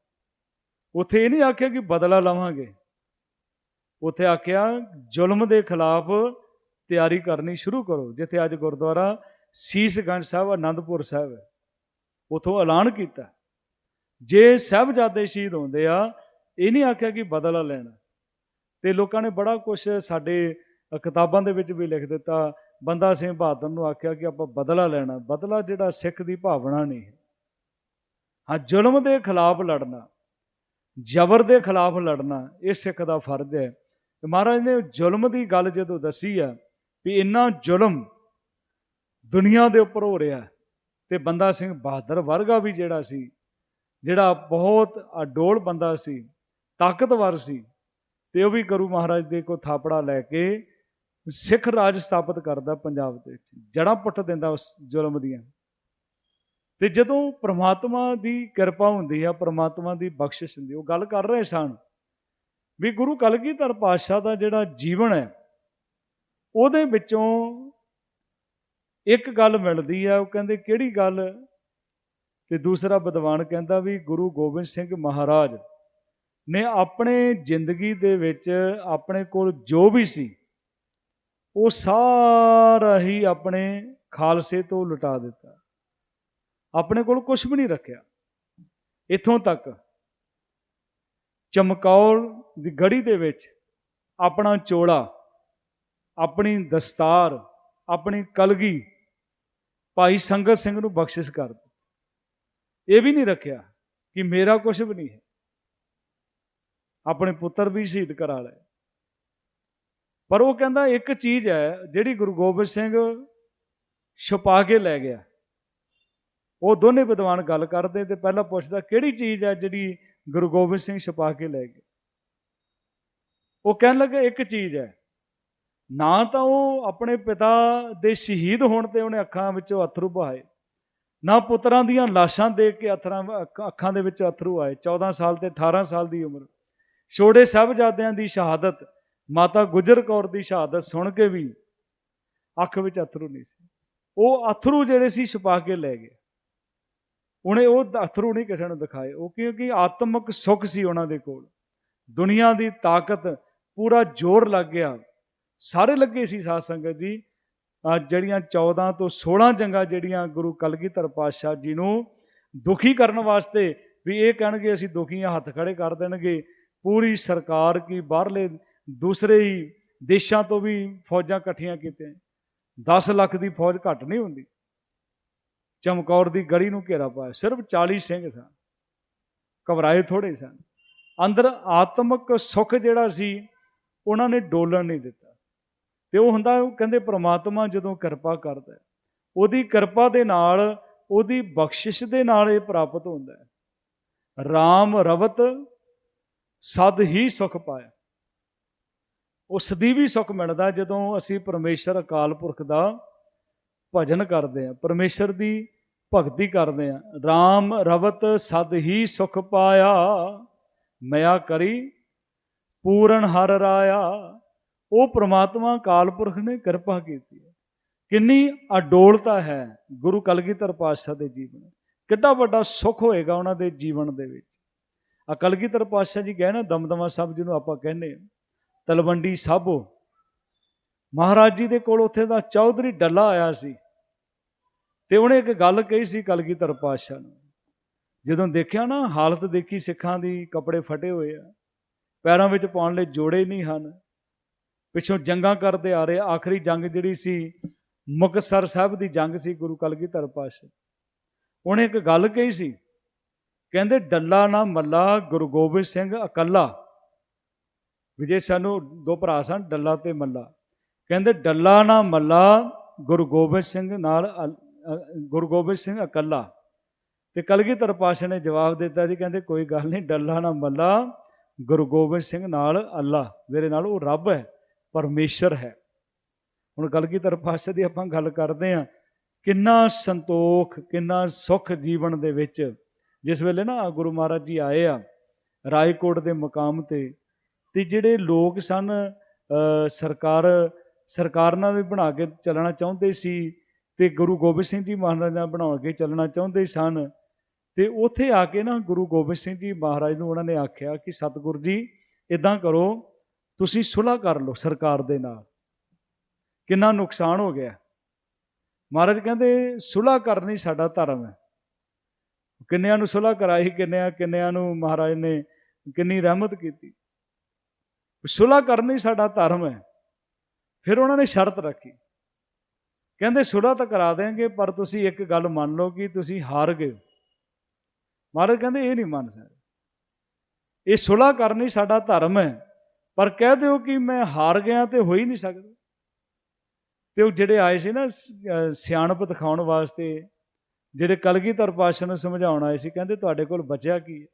ਉੱਥੇ ਇਹ ਨਹੀਂ ਆਖਿਆ ਕਿ ਬਦਲਾ ਲਵਾਂਗੇ। ਉੱਥੇ ਆਖਿਆ, ਜ਼ੁਲਮ ਦੇ ਖਿਲਾਫ ਤਿਆਰੀ ਕਰਨੀ ਸ਼ੁਰੂ ਕਰੋ, ਜਿੱਥੇ ਅੱਜ ਗੁਰਦੁਆਰਾ ਸੀਸਗੰਜ ਸਾਹਿਬ ਆਨੰਦਪੁਰ ਸਾਹਿਬ ਹੈ। ਉਥੋਂ ਐਲਾਨ ਕੀਤਾ। ਜੇ ਸਹਿਬਜ਼ਾਦੇ ਸ਼ਹੀਦ ਹੁੰਦੇ ਆ, ਇਹ ਨਹੀਂ ਆਖਿਆ ਕਿ ਬਦਲਾ ਲੈਣਾ। ਤੇ ਲੋਕਾਂ ਨੇ ਬੜਾ ਕੁਝ ਸਾਡੇ ਕਿਤਾਬਾਂ ਦੇ ਵਿੱਚ ਵੀ ਲਿਖ ਦਿੱਤਾ ਬੰਦਾ ਸਿੰਘ ਬਹਾਦਰ ਨੂੰ ਆਖਿਆ ਕਿ ਆਪਾਂ ਬਦਲਾ ਲੈਣਾ, ਬਦਲਾ ਜਿਹੜਾ ਸਿੱਖ ਦੀ ਭਾਵਨਾ ਨਹੀਂ ਹੈ। ਹਾਂ, ਜ਼ੁਲਮ ਦੇ ਖਿਲਾਫ ਲੜਨਾ, ਜ਼ਬਰ ਦੇ ਖਿਲਾਫ ਲੜਨਾ, ਇਹ ਸਿੱਖ ਦਾ ਫਰਜ਼ ਹੈ। ਤੇ ਮਹਾਰਾਜ ਨੇ ਜ਼ੁਲਮ ਦੀ ਗੱਲ ਜਦੋਂ ਦੱਸੀ ਆ ਵੀ ਇੰਨਾ ਜ਼ੁਲਮ ਦੁਨੀਆ ਦੇ ਉੱਪਰ ਹੋ ਰਿਹਾ ਤੇ ਬੰਦਾ ਸਿੰਘ ਬਹਾਦਰ ਵਰਗਾ ਵੀ ਜਿਹੜਾ ਸੀ, ਜਿਹੜਾ ਬਹੁਤ ਅਡੋਲ ਬੰਦਾ ਸੀ, ਤਾਕਤਵਰ ਸੀ, ਤੇ ਉਹ ਵੀ ਗੁਰੂ ਮਹਾਰਾਜ ਦੇ ਕੋ ਥਾਪੜਾ ਲੈ ਕੇ ਸਿੱਖ ਰਾਜ ਸਥਾਪਿਤ ਕਰਦਾ ਪੰਜਾਬ ਦੇ ਵਿੱਚ ਜੜਾਂ ਪੁੱਟ ਦਿੰਦਾ ਉਸ ਜ਼ੁਲਮ ਦੀਆਂ। ਤੇ ਜਦੋਂ ਪ੍ਰਮਾਤਮਾ ਦੀ ਕਿਰਪਾ ਹੁੰਦੀ ਆ, ਪ੍ਰਮਾਤਮਾ ਦੀ ਬਖਸ਼ਿਸ਼ ਹੁੰਦੀ, ਉਹ ਗੱਲ ਕਰ ਰਹੇ ਸਨ ਵੀ ਗੁਰੂ ਕਲਗੀਧਰ ਪਾਤਸ਼ਾਹ ਦਾ ਜਿਹੜਾ ਜੀਵਨ ਹੈ, ਉਹਦੇ ਵਿੱਚੋਂ ਇੱਕ ਗੱਲ ਮਿਲਦੀ ਆ, ਉਹ ਕਹਿੰਦੇ ਕਿਹੜੀ ਗੱਲ? ਤੇ ਦੂਸਰਾ ਵਿਦਵਾਨ ਕਹਿੰਦਾ ਵੀ ਗੁਰੂ ਗੋਬਿੰਦ ਸਿੰਘ ਮਹਾਰਾਜ ਨੇ ਆਪਣੇ ਜ਼ਿੰਦਗੀ ਦੇ ਵਿੱਚ ਆਪਣੇ ਕੋਲ ਜੋ ਵੀ ਸੀ ਉਹ ਸਾਰਾ ਹੀ ਆਪਣੇ ਖਾਲਸੇ ਤੋਂ ਲੁਟਾ ਦਿੱਤਾ। ਆਪਣੇ ਕੋਲ ਕੁਝ ਵੀ ਨਹੀਂ ਰੱਖਿਆ। ਇਥੋਂ ਤੱਕ ਚਮਕੌਰ ਦੀ ਗੜੀ ਦੇ ਵਿੱਚ ਆਪਣਾ ਚੋਲਾ, ਆਪਣੀ ਦਸਤਾਰ, ਆਪਣੀ ਕਲਗੀ ਭਾਈ ਸੰਗਤ ਸਿੰਘ ਨੂੰ ਬਖਸ਼ਿਸ਼ ਕਰ ਦਿੱਤੀ। ਇਹ ਵੀ ਨਹੀਂ ਰੱਖਿਆ ਕਿ ਮੇਰਾ ਕੁਝ ਵੀ ਨਹੀਂ ਹੈ। ਆਪਣੇ ਪੁੱਤਰ ਵੀ ਸ਼ਹੀਦ ਕਰਾ ਲਏ। ਪਰ ਉਹ ਕਹਿੰਦਾ ਇੱਕ ਚੀਜ਼ ਹੈ ਜਿਹੜੀ ਗੁਰੂ ਗੋਬਿੰਦ ਸਿੰਘ ਛੁਪਾ ਕੇ ਲੈ ਗਿਆ। ਉਹ ਦੋਨੇ ਵਿਦਵਾਨ ਗੱਲ ਕਰਦੇ ਤੇ ਪਹਿਲਾਂ ਪੁੱਛਦਾ, ਕਿਹੜੀ ਚੀਜ਼ ਹੈ ਜਿਹੜੀ ਗੁਰੂ ਗੋਬਿੰਦ ਸਿੰਘ ਛਪਾ ਕੇ ਲੈ ਗਏ? ਉਹ ਕਹਿਣ ਲੱਗੇ, ਇੱਕ ਚੀਜ਼ ਹੈ। ਨਾ ਤਾਂ ਉਹ ਆਪਣੇ ਪਿਤਾ ਦੇ ਸ਼ਹੀਦ ਹੋਣ ਤੇ ਉਹਨੇ ਅੱਖਾਂ ਵਿੱਚੋਂ ਅਥਰੂ ਬਹਾਏ ਨਾ ਪੁੱਤਰਾਂ ਦੀਆਂ ਲਾਸ਼ਾਂ ਦੇਖ ਕੇ ਅਥਰਾਂ ਅੱਖਾਂ ਦੇ ਵਿੱਚ ਅਥਰੂ ਆਏ 14 ਸਾਲ ਤੇ 18 ਸਾਲ ਦੀ ਉਮਰ। ਛੋੜੇ ਸਾਹਿਬਜ਼ਾਦਿਆਂ ਦੀ ਸ਼ਹਾਦਤ ਮਾਤਾ ਗੁਜਰ ਕੌਰ ਦੀ ਸ਼ਹਾਦਤ ਸੁਣ ਕੇ ਵੀ ਅੱਖ ਵਿੱਚ ਅਥਰੂ ਨਹੀਂ ਸੀ। ਉਹ ਅਥਰੂ ਜਿਹੜੇ ਸੀ ਛੁਪਾ ਕੇ ਲੈ ਗਏ। ਉਹਨੇ ਉਹ ਅਥਰੂ ਨਹੀਂ ਕਿਸੇ ਨੂੰ ਦਿਖਾਏ। ਉਹ ਕਿਉਂਕਿ ਆਤਮਿਕ ਸੁੱਖ ਸੀ ਉਹਨਾਂ ਦੇ ਕੋਲ। ਦੁਨੀਆ ਦੀ ਤਾਕਤ ਪੂਰਾ ਜ਼ੋਰ ਲੱਗ ਗਿਆ। ਸਾਰੇ ਲੱਗੇ ਸੀ ਸਾਧ ਸੰਗਤ ਜੀ। ਜਿਹੜੀਆਂ 14 ਤੋਂ 16 ਜੰਗਾਂ ਜਿਹੜੀਆਂ ਗੁਰੂ ਕਲਗੀਧਰ ਪਾਤਸ਼ਾਹ ਜੀ ਨੂੰ ਦੁਖੀ ਕਰਨ ਵਾਸਤੇ ਵੀ ਇਹ ਕਹਿਣਗੇ ਅਸੀਂ ਦੁਖੀਆਂ ਹੱਥ ਖੜੇ ਕਰ ਦੇਣਗੇ। ਪੂਰੀ ਸਰਕਾਰ ਕੀ ਬਾਹਰਲੇ ਦੂਸਰੇ ਹੀ ਦੇਸ਼ਾਂ ਤੋਂ ਵੀ ਫੌਜਾਂ ਇਕੱਠੀਆਂ ਕੀਤੀਆਂ। 10 ਲੱਖ ਦੀ ਫੌਜ ਘੱਟ ਨਹੀਂ ਹੁੰਦੀ। ਚਮਕੌਰ ਦੀ ਗੜੀ ਨੂੰ ਘੇਰਾ ਪਾਇਆ। ਸਿਰਫ 40 ਸਿੰਘ ਸਨ। ਘਬਰਾਏ ਥੋੜੇ ਸਨ। ਅੰਦਰ ਆਤਮਿਕ ਸੁੱਖ ਜਿਹੜਾ ਸੀ, ਉਹਨਾਂ ਨੇ ਡੋਲਣ ਨਹੀਂ ਦਿੱਤਾ। ਤੇ ਉਹ ਹੁੰਦਾ, ਉਹ ਕਹਿੰਦੇ ਪ੍ਰਮਾਤਮਾ ਜਦੋਂ ਕਿਰਪਾ ਕਰਦਾ ਉਹਦੀ ਕਿਰਪਾ ਦੇ ਨਾਲ, ਉਹਦੀ ਬਖਸ਼ਿਸ਼ ਦੇ ਨਾਲ ਇਹ ਪ੍ਰਾਪਤ ਹੁੰਦਾ ਹੈ। RAM ਰਵਤ ਸਦ ਹੀ ਸੁਖ ਪਾਇਆ। ਉਸ ਦੀ ਵੀ ਸੁੱਖ ਮਿਲਦਾ ਜਦੋਂ ਅਸੀਂ ਪਰਮੇਸ਼ਰ ਅਕਾਲ ਪੁਰਖ ਦਾ ਭਜਨ ਕਰਦੇ ਆ ਪਰਮੇਸ਼ਰ ਦੀ ਭਗਤੀ ਕਰਦੇ ਆ RAM ਰਵਤ ਸਦ ਹੀ ਸੁਖ ਪਾਇਆ ਮਿਆ ਕਰੀ ਪੂਰਨ ਹਰ ਰਾਇਆ। ਉਹ ਪ੍ਰਮਾਤਮਾ ਅਕਾਲ ਪੁਰਖ ਨੇ ਕਿਰਪਾ ਕੀਤੀ ਹੈ। ਕਿੰਨੀ ਅਡੋਲਤਾ ਹੈ ਗੁਰੂ ਕਲਗੀਧਰ ਪਾਤਸ਼ਾਹ ਦੇ ਜੀਵਨ। ਕਿੱਡਾ ਵੱਡਾ ਸੁੱਖ ਹੋਏਗਾ ਉਹਨਾਂ ਦੇ ਜੀਵਨ ਦੇ ਵਿੱਚ। ਆ ਪਾਤਸ਼ਾਹ ਜੀ ਕਹੇ ਨਾ ਦਮਦਮਾ ਸਾਹਿਬ ਜਿਹਨੂੰ ਆਪਾਂ ਕਹਿੰਦੇ ਹਾਂ, ਤਲਵੰਡੀ ਸਾਬੋ। ਮਹਾਰਾਜ ਜੀ ਦੇ ਕੋਲ ਉੱਥੇ ਦਾ ਚੌਧਰੀ ਡੱਲਾ ਆਇਆ ਸੀ ਤੇ ਉਹਨੇ ਇੱਕ ਗੱਲ ਕਹੀ ਸੀ ਕਲਗੀਧਰ ਪਾਤਸ਼ਾਹ ਨੂੰ। ਜਦੋਂ ਦੇਖਿਆ ਨਾ, ਹਾਲਤ ਦੇਖੀ ਸਿੱਖਾਂ ਦੀ, ਕੱਪੜੇ ਫਟੇ ਹੋਏ ਆ, ਪੈਰਾਂ ਵਿੱਚ ਪਾਉਣ ਲਈ ਜੋੜੇ ਨਹੀਂ ਹਨ, ਪਿੱਛੋਂ ਜੰਗਾਂ ਕਰਦੇ ਆ ਰਹੇ, ਆਖਰੀ ਜੰਗ ਜਿਹੜੀ ਸੀ, ਮੁਕਤਸਰ ਸਾਹਿਬ ਦੀ ਜੰਗ ਸੀ ਗੁਰੂ ਕਲਗੀਧਰ ਪਾਤਸ਼ਾਹ। ਉਹਨੇ ਇੱਕ ਗੱਲ ਕਹੀ ਸੀ, ਕਹਿੰਦੇ, ਡੱਲਾ ਨਾ ਮੱਲਾ, ਗੁਰੂ ਗੋਬਿੰਦ ਸਿੰਘ ਇਕੱਲਾ ਵਿਜੇ ਸਾਨੂੰ ਦੋ ਭਰਾ ਸਨ, ਡੱਲਾ ਤੇ ਮੱਲਾ। ਕਹਿੰਦੇ, ਡੱਲਾ ਨਾ ਮੱਲਾ, ਗੁਰੂ ਗੋਬਿੰਦ ਸਿੰਘ ਨਾਲ ਅਲ- ਗੁਰੂ ਗੋਬਿੰਦ ਸਿੰਘ ਇਕੱਲਾ। ਤੇ ਕਲਗੀਧਰ ਪਾਤਸ਼ਾਹ ਨੇ ਜਵਾਬ ਦਿੱਤਾ ਜੀ, ਕਹਿੰਦੇ, ਕੋਈ ਗੱਲ ਨਹੀਂ, ਡੱਲਾ ਨਾ ਮੱਲਾ, ਗੁਰੂ ਗੋਬਿੰਦ ਸਿੰਘ ਨਾਲ ਅੱਲਾ। ਮੇਰੇ ਨਾਲ ਉਹ ਰੱਬ ਹੈ, ਪਰਮੇਸ਼ਰ ਹੈ। ਹੁਣ ਕਲਗੀਧਰ ਪਾਤਸ਼ਾਹ ਦੀ ਆਪਾਂ ਗੱਲ ਕਰਦੇ ਹਾਂ, ਕਿੰਨਾ ਸੰਤੋਖ, ਕਿੰਨਾ ਸੁਖ ਜੀਵਨ ਦੇ ਵਿੱਚ, ਜਿਸ ਵੇਲੇ ਨਾ ਗੁਰੂ ਮਹਾਰਾਜ ਜੀ ਆਏ ਆ, ਰਾਏਕੋਟ ਦੇ ਮਕਾਮ ਤੇ ਤੇ ਜਿਹੜੇ ਲੋਕ ਸਨ ਸਰਕਾਰ ਸਰਕਾਰ ਨਾਲ ਵੀ ਬਣਾ ਕੇ ਚੱਲਣਾ ਚਾਹੁੰਦੇ ਸੀ ਤੇ ਗੁਰੂ ਗੋਬਿੰਦ ਸਿੰਘ ਜੀ ਮਹਾਰਾਜ ਨਾਲ ਬਣਾ ਕੇ ਚੱਲਣਾ ਚਾਹੁੰਦੇ ਸਨ, ਤੇ ਉੱਥੇ ਆ ਕੇ ਨਾ ਗੁਰੂ ਗੋਬਿੰਦ ਸਿੰਘ ਜੀ ਮਹਾਰਾਜ ਨੂੰ ਉਹਨਾਂ ਨੇ ਆਖਿਆ ਕਿ ਸਤਿਗੁਰ ਜੀ ਇਦਾਂ ਕਰੋ, ਤੁਸੀਂ ਸੁਲ੍ਹਾ ਕਰ ਲਓ ਸਰਕਾਰ ਦੇ ਨਾਲ। ਕਿੰਨਾ ਨੁਕਸਾਨ ਹੋ ਗਿਆ। ਮਹਾਰਾਜ ਕਹਿੰਦੇ, ਸੁਲ੍ਹਾ ਕਰਨੀ ਸਾਡਾ ਧਰਮ ਹੈ। ਕਿੰਨਿਆਂ ਨੂੰ ਸੁਲ੍ਹਾ ਕਰਾਈ, ਕਿੰਨਿਆਂ ਕਿੰਨਿਆਂ ਨੂੰ ਮਹਾਰਾਜ ਨੇ ਕਿੰਨੀ ਰਹਿਮਤ ਕੀਤੀ। ਸੁਲ੍ਹਾ ਕਰਨੀ ਸਾਡਾ ਧਰਮ ਹੈ। ਫਿਰ ਉਹਨਾਂ ਨੇ ਸ਼ਰਤ ਰੱਖੀ। ਕਹਿੰਦੇ ਸੁਲ੍ਹਾ ਤਾਂ ਕਰਾ ਦੇਣਗੇ, ਪਰ ਤੁਸੀਂ ਇੱਕ ਗੱਲ ਮੰਨ ਲਓ ਕਿ ਤੁਸੀਂ ਹਾਰ ਗਏ ਮਹਾਰਾਜ ਕਹਿੰਦੇ, ਇਹ ਨਹੀਂ ਮੰਨ ਸਕਦੇ। ਇਹ ਸੁਲ੍ਹਾ ਕਰਨੀ ਸਾਡਾ ਧਰਮ ਹੈ, ਪਰ ਕਹਿ ਦਿਓ ਕਿ ਮੈਂ ਹਾਰ ਗਿਆ ਤੇ ਹੋ ਹੀ ਨਹੀਂ ਸਕਦਾ। ਤੇ ਉਹ ਜਿਹੜੇ ਆਏ ਸੀ ਨਾ, ਸ- ਅਹ, ਸਿਆਣਪ ਦਿਖਾਉਣ ਵਾਸਤੇ, ਜਿਹੜੇ ਕਲਗੀਧਰ ਪਾਤਸ਼ਾਹ ਨੂੰ ਸਮਝਾਉਣ ਆਏ ਸੀ, ਕਹਿੰਦੇ, ਤੁਹਾਡੇ ਕੋਲ ਬਚਿਆ ਕੀ ਹੈ?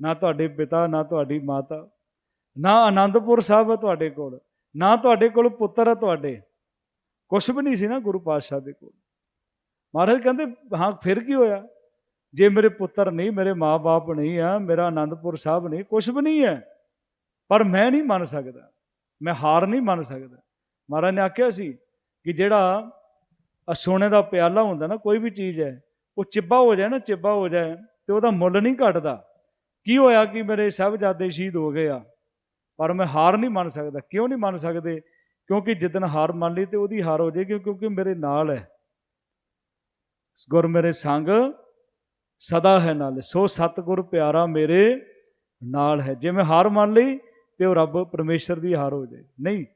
ਨਾ ਤੁਹਾਡੇ ਪਿਤਾ, ਨਾ ਤੁਹਾਡੀ ਮਾਤਾ। ਨਾ ਆਨੰਦਪੁਰ ਸਾਹਿਬ ਹੈ ਤੁਹਾਡੇ ਕੋਲ, ਨਾ ਤੁਹਾਡੇ ਕੋਲ ਪੁੱਤਰ ਹੈ ਤੁਹਾਡੇ। ਕੁਛ ਵੀ ਨਹੀਂ ਸੀ ਨਾ ਗੁਰੂ ਪਾਤਸ਼ਾਹ ਦੇ ਕੋਲ। ਮਹਾਰਾਜ ਕਹਿੰਦੇ, ਹਾਂ, ਫਿਰ ਕੀ ਹੋਇਆ? ਜੇ ਮੇਰੇ ਪੁੱਤਰ ਨਹੀਂ, ਮੇਰੇ ਮਾਪੇ ਨਹੀਂ ਆ, ਮੇਰਾ ਆਨੰਦਪੁਰ ਸਾਹਿਬ ਨਹੀਂ, ਕੁਛ ਵੀ ਨਹੀਂ ਹੈ। ਪਰ ਮੈਂ ਨਹੀਂ ਮੰਨ ਸਕਦਾ, ਮੈਂ ਹਾਰ ਨਹੀਂ ਮੰਨ ਸਕਦਾ। ਮਹਾਰਾਜ ਨੇ ਆਖਿਆ ਸੀ ਕਿ ਜਿਹੜਾ ਸੋਨੇ ਦਾ ਪਿਆਲਾ ਹੁੰਦਾ ਨਾ, ਕੋਈ ਵੀ ਚੀਜ਼ ਹੈ, ਉਹ ਚਿੱਬਾ ਹੋ ਜਾਏ ਨਾ, ਚਿੱਬਾ ਹੋ ਜਾਏ ਤੇ ਉਹਦਾ ਮੁੱਲ ਨਹੀਂ ਘਟਦਾ। ਕੀ ਹੋਇਆ ਕਿ ਮੇਰੇ ਸਾਹਿਬਜ਼ਾਦੇ ਸ਼ਹੀਦ ਹੋ ਗਏ ਆ? ਪਰ ਮੈਂ ਹਾਰ ਨਹੀਂ ਮੰਨ ਸਕਦਾ। ਕਿਉਂ ਨਹੀਂ ਮੰਨ ਸਕਦੇ? ਕਿਉਂਕਿ ਜਿੱਦਨ ਹਾਰ ਮੰਨ ਲਈ ਤੇ ਉਹਦੀ ਹਾਰ ਹੋ ਜਾਏਗੀ, ਕਿਉਂਕਿ ਮੇਰੇ ਨਾਲ ਹੈ। ਗੁਰ ਮੇਰੇ ਸੰਗ ਸਦਾ ਹੈ ਨਾਲ। ਸੋ ਸਤਿਗੁਰ ਪਿਆਰਾ ਮੇਰੇ ਨਾਲ ਹੈ। ਜੇ ਮੈਂ ਹਾਰ ਮੰਨ ਲਈ ਤੇ ਉਹ ਰੱਬ ਪਰਮੇਸ਼ਰ ਦੀ ਹਾਰ ਹੋ ਜਾਏ। ਨਹੀਂ,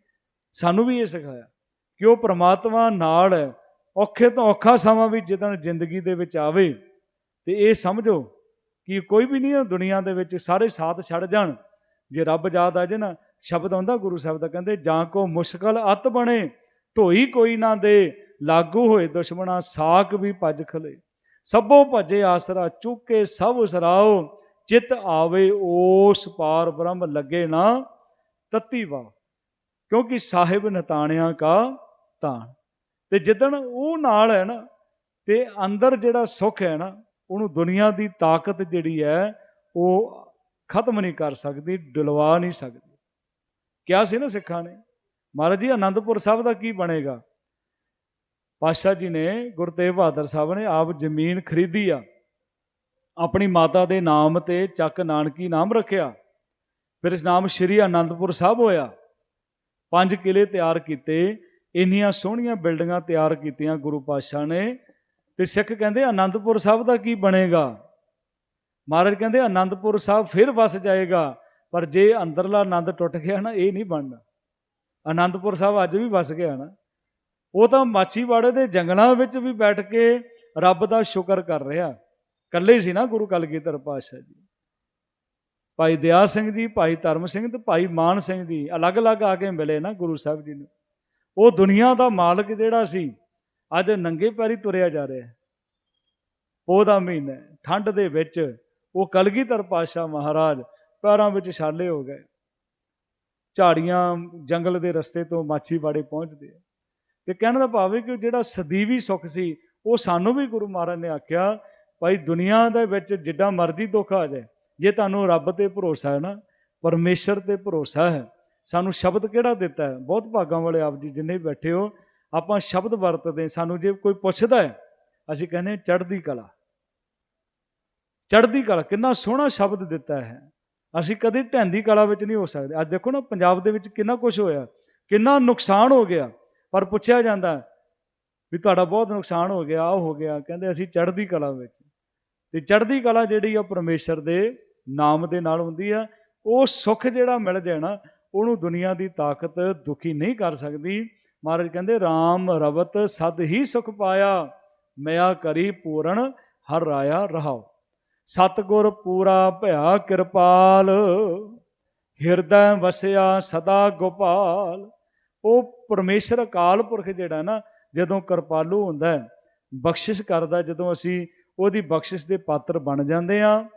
ਸਾਨੂੰ ਵੀ ਇਹ ਸਿਖਾਇਆ ਕਿ ਉਹ ਪ੍ਰਮਾਤਮਾ ਨਾਲ ਹੈ। ਔਖੇ ਤੋਂ ਔਖਾ ਸਮਾਂ ਵੀ ਜਦੋਂ ਜ਼ਿੰਦਗੀ ਦੇ ਵਿੱਚ ਆਵੇ ਤੇ ਇਹ ਸਮਝੋ ਕਿ ਕੋਈ ਵੀ ਨਹੀਂ ਹੈ, ਦੁਨੀਆ ਦੇ ਵਿੱਚ ਸਾਰੇ ਸਾਥ ਛੱਡ ਜਾਣ। ਜੇ ਰੱਬ ਯਾਦ ਆ ਜੇ ਨਾ, ਸ਼ਬਦ ਆਉਂਦਾ ਗੁਰੂ ਸਾਹਿਬ ਦਾ ਕਹਿੰਦੇ, ਜਾਂ ਕੋ ਮੁਸ਼ਕਲ ਅਤ ਬਣੇ, ਢੋਈ ਕੋਈ ਨਾ ਦੇ, ਲਾਗੂ ਹੋਏ ਦੁਸ਼ਮਣਾ ਸਾਖ ਵੀ ਭੱਜ ਖਲੇ। ਸਭੋ ਭਜੇ ਆਸਰਾ ਚੁੱਕੇ ਸਭ ਸਰਾਓ, ਚਿਤ ਆਵੇ ਓਸ ਪਾਰ ਬ੍ਰਹਮ ਲੱਗੇ ਨਾ ਤਤੀ ਵਾ ਕਿਉਂਕਿ ਸਾਹਿਬ ਨਤਾਣਿਆਂ ਕਾ ਤਾਣ। ਤੇ ਜਿੱਦਣ ਉਹ ਨਾਲ ਹੈ ਨਾ, ਤੇ ਅੰਦਰ ਜਿਹੜਾ ਸੁੱਖ ਹੈ ਨਾ, ਉਹਨੂੰ ਦੁਨੀਆ ਦੀ ਤਾਕਤ ਜਿਹੜੀ ਹੈ, ਉਹ ਖਤਮ ਨਹੀਂ ਕਰ ਸਕਦੀ, ਡੁਲਵਾ ਨਹੀਂ ਸਕਦੀ। ਕਿਹਾ ਸੀ ਨਾ ਸਿੱਖਾਂ ਨੇ, ਮਹਾਰਾਜ ਜੀ ਆਨੰਦਪੁਰ ਸਾਹਿਬ ਦਾ ਕੀ ਬਣੇਗਾ? ਪਾਤਸ਼ਾਹ ਜੀ ਨੇ, ਗੁਰੂ ਤੇਗ ਬਹਾਦਰ ਸਾਹਿਬ ਨੇ ਆਪ ਜ਼ਮੀਨ ਖਰੀਦੀ ਆ। ਆਪਣੀ ਮਾਤਾ ਦੇ ਨਾਮ ਤੇ ਚੱਕ ਨਾਨਕੀ ਨਾਮ ਰੱਖਿਆ। ਫਿਰ ਇਸ ਨਾਮ ਸ਼੍ਰੀ ਆਨੰਦਪੁਰ ਸਾਹਿਬ ਹੋਇਆ। ਪੰਜ ਕਿਲੇ ਤਿਆਰ ਕੀਤੇ, ਇੰਨੀਆਂ ਸੋਹਣੀਆਂ ਬਿਲਡਿੰਗਾਂ ਤਿਆਰ ਕੀਤੀਆਂ ਗੁਰੂ ਪਾਤਸ਼ਾਹ ਨੇ। ਤੇ ਸਿੱਖ ਕਹਿੰਦੇ ਆਨੰਦਪੁਰ ਸਾਹਿਬ ਦਾ ਕੀ ਬਣੇਗਾ? ਮਹਾਰਾਜ ਕਹਿੰਦੇ ਆਨੰਦਪੁਰ ਸਾਹਿਬ ਫਿਰ ਵਸ ਜਾਏਗਾ। ਪਰ ਜੇ ਅੰਦਰਲਾ ਆਨੰਦ ਟੁੱਟ ਗਿਆ ਨਾ, ਇਹ ਨਹੀਂ ਬਣਨਾ। ਆਨੰਦਪੁਰ ਸਾਹਿਬ ਅੱਜ ਵੀ ਵਸ ਗਿਆ ਨਾ। ਉਹ ਤਾਂ ਮਾਛੀਵਾੜੇ ਦੇ ਜੰਗਲਾਂ ਵਿੱਚ ਵੀ ਬੈਠ ਕੇ ਰੱਬ ਦਾ ਸ਼ੁਕਰ ਕਰ ਰਿਹਾ। ਇਕੱਲੇ ਸੀ ਨਾ ਗੁਰੂ ਕਲਗੀਧਰ ਪਾਤਸ਼ਾਹ ਜੀ। ਭਾਈ ਦਿਆ ਸਿੰਘ ਜੀ, ਭਾਈ ਧਰਮ ਸਿੰਘ ਤੇ ਭਾਈ ਮਾਨ ਸਿੰਘ ਜੀ ਅਲੱਗ-ਅਲੱਗ ਆ ਕੇ ਮਿਲੇ ਨਾ ਗੁਰੂ ਸਾਹਿਬ ਜੀ ਨੂੰ। ਉਹ ਦੁਨੀਆ ਦਾ ਮਾਲਕ ਜਿਹੜਾ ਸੀ, ਅੱਜ ਨੰਗੇ ਪੈਰੀ ਤੁਰਿਆ ਜਾ ਰਿਹਾ। ਹੈ ਉਹਦਾ ਮਹੀਨਾ ਠੰਡ ਦੇ ਵਿੱਚ ਉਹ ਕਲਗੀਧਰ ਪਾਤਸ਼ਾਹ ਮਹਾਰਾਜ ਪੈਰਾਂ ਵਿੱਚ ਛਾਲੇ ਹੋ ਗਏ। ਝਾੜੀਆਂ ਜੰਗਲ ਦੇ ਰਸਤੇ ਤੋਂ ਮਾਛੀਵਾੜੇ ਪਹੁੰਚਦੇ ਆ। ਤੇ ਕਹਿਣ ਦਾ ਭਾਵ ਹੈ ਕਿ ਜਿਹੜਾ ਸਦੀਵੀ ਸੁੱਖ ਸੀ, ਉਹ ਸਾਨੂੰ ਵੀ ਗੁਰੂ ਮਹਾਰਾਜ ਨੇ ਆਖਿਆ, ਭਾਈ ਦੁਨੀਆ ਦੇ ਵਿੱਚ ਜਿੱਡਾ ਮਰਜ਼ੀ ਦੁੱਖ ਆ ਜਾਏ, ਜੇ ਤੁਹਾਨੂੰ ਰੱਬ ਤੇ ਭਰੋਸਾ ਹੈ ਨਾ, ਪਰਮੇਸ਼ਰ ਤੇ ਭਰੋਸਾ ਹੈ, ਸਾਨੂੰ ਸ਼ਬਦ ਕਿਹੜਾ ਦਿੱਤਾ ਹੈ? ਬਹੁਤ ਭਾਗਾਂ ਵਾਲੇ ਆਪ ਜੀ ਜਿੰਨੇ ਬੈਠੇ ਹੋ, ਆਪਾਂ ਸ਼ਬਦ ਵਰਤਦੇ ਸਾਨੂੰ ਜੇ ਕੋਈ ਪੁੱਛਦਾ ਹੈ, ਅਸੀਂ ਕਹਿੰਦੇ ਚੜ੍ਹਦੀ ਕਲਾ। ਚੜ੍ਹਦੀ ਕਲਾ, ਕਿੰਨਾ ਸੋਹਣਾ ਸ਼ਬਦ ਦਿੱਤਾ ਹੈ। ਅਸੀਂ ਕਦੇ ਢੈਂਦੀ ਕਲਾ ਵਿੱਚ ਨਹੀਂ ਹੋ ਸਕਦੇ। ਅੱਜ ਦੇਖੋ ਨਾ, ਪੰਜਾਬ ਦੇ ਵਿੱਚ ਕਿੰਨਾ ਕੁਝ ਹੋਇਆ, ਕਿੰਨਾ ਨੁਕਸਾਨ ਹੋ ਗਿਆ। ਪਰ ਪੁੱਛਿਆ ਜਾਂਦਾ ਵੀ ਤੁਹਾਡਾ ਬਹੁਤ ਨੁਕਸਾਨ ਹੋ ਗਿਆ, ਆਹ ਹੋ ਗਿਆ। ਕਹਿੰਦੇ ਅਸੀਂ ਚੜ੍ਹਦੀ ਕਲਾ ਵਿੱਚ। ਤੇ ਚੜ੍ਹਦੀ ਕਲਾ ਜਿਹੜੀ ਆ ਪਰਮੇਸ਼ਰ ਦੇ ਨਾਮ ਦੇ ਨਾਲ ਹੁੰਦੀ ਆ। ਉਹ ਸੁੱਖ ਜਿਹੜਾ ਮਿਲ ਜਾਣਾ ਉਹਨੂੰ ਦੁਨੀਆ ਦੀ ਤਾਕਤ ਦੁਖੀ ਨਹੀਂ ਕਰ ਸਕਦੀ। ਮਹਾਰਾਜ ਕਹਿੰਦੇ RAM ਰਵਤ ਸਦ ਹੀ ਸੁਖ ਪਾਇਆ, ਮਿਆ ਕਰੀ ਪੂਰਨ, ਹਰ ਰਾਇਆ ਰਹਾਓ। ਸਤਗੁਰ ਪੂਰਾ ਭਇਆ ਕਿਰਪਾਲ, ਹਿਰਦੈ ਵਸਿਆ ਸਦਾ ਗੋਪਾਲ। ਉਹ ਪਰਮੇਸ਼ਰ ਅਕਾਲ ਪੁਰਖ ਜਿਹੜਾ ਨਾ, ਜਦੋਂ ਕਿਰਪਾਲੂ ਹੁੰਦਾ ਹੈ, ਬਖਸ਼ਿਸ਼ ਕਰਦਾ ਜਦੋਂ ਅਸੀਂ ਉਹਦੀ ਬਖਸ਼ਿਸ਼ ਦੇ ਪਾਤਰ ਬਣ ਜਾਂਦੇ ਆ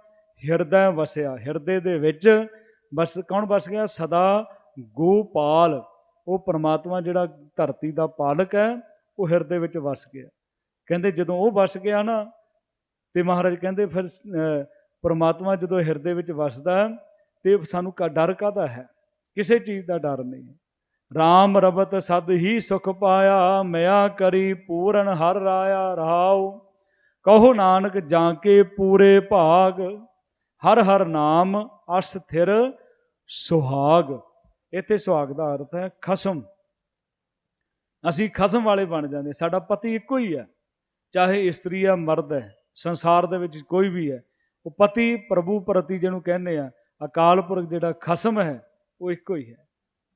ਹਿਰਦੈ ਵਸਿਆ, ਹਿਰਦੇ ਦੇ ਵਿੱਚ ਬਸ ਕੌਣ ਵਸ ਗਿਆ? ਸਦਾ ਗੋਪਾਲ। ਉਹ ਪਰਮਾਤਮਾ ਜਿਹੜਾ ਧਰਤੀ ਦਾ ਪਾਲਕ ਹੈ, ਉਹ ਹਿਰਦੇ ਵਿੱਚ ਵਸ ਗਿਆ। ਕਹਿੰਦੇ ਜਦੋਂ ਉਹ ਵਸ ਗਿਆ ਨਾ ਤੇ ਮਹਾਰਾਜ ਕਹਿੰਦੇ ਫਿਰ ਪਰਮਾਤਮਾ ਜਦੋਂ ਹਿਰਦੇ ਵਿੱਚ ਵਸਦਾ ਹੈ, ਤੇ ਸਾਨੂੰ ਕਾ ਡਰ ਕਾਦਾ ਹੈ? ਕਿਸੇ ਚੀਜ਼ ਦਾ ਡਰ ਨਹੀਂ। RAM ਰਬਤ ਸਦ ਹੀ ਸੁਖ ਪਾਇਆ ਮਿਆ ਕਰੀ ਪੂਰਨ ਹਰ ਰਾਇਆ ਰਹਾਉ ਕਹੋ ਨਾਨਕ ਜਾਂ ਕੇ ਪੂਰੇ ਭਾਗ ਹਰ ਹਰ ਨਾਮ ਅਸਥਿਰ ਸੁਹਾਗ। ਇੱਥੇ ਸੁਹਾਗ ਦਾ ਅਰਥ ਹੈ ਖਸਮ। ਅਸੀਂ ਖਸਮ ਵਾਲੇ ਬਣ ਜਾਂਦੇ ਸਾਡਾ ਪਤੀ ਇੱਕੋ ਹੀ ਹੈ ਚਾਹੇ ਇਸਤਰੀ ਹੈ ਮਰਦ ਹੈ। ਸੰਸਾਰ ਦੇ ਵਿੱਚ ਕੋਈ ਵੀ ਹੈ ਉਹ ਪਤੀ ਪ੍ਰਭੂ ਪ੍ਰਤੀ ਜਿਹਨੂੰ ਕਹਿੰਦੇ ਆ ਅਕਾਲ ਪੁਰਖ ਜਿਹੜਾ ਖਸਮ ਹੈ ਉਹ ਇੱਕੋ ਹੀ ਹੈ।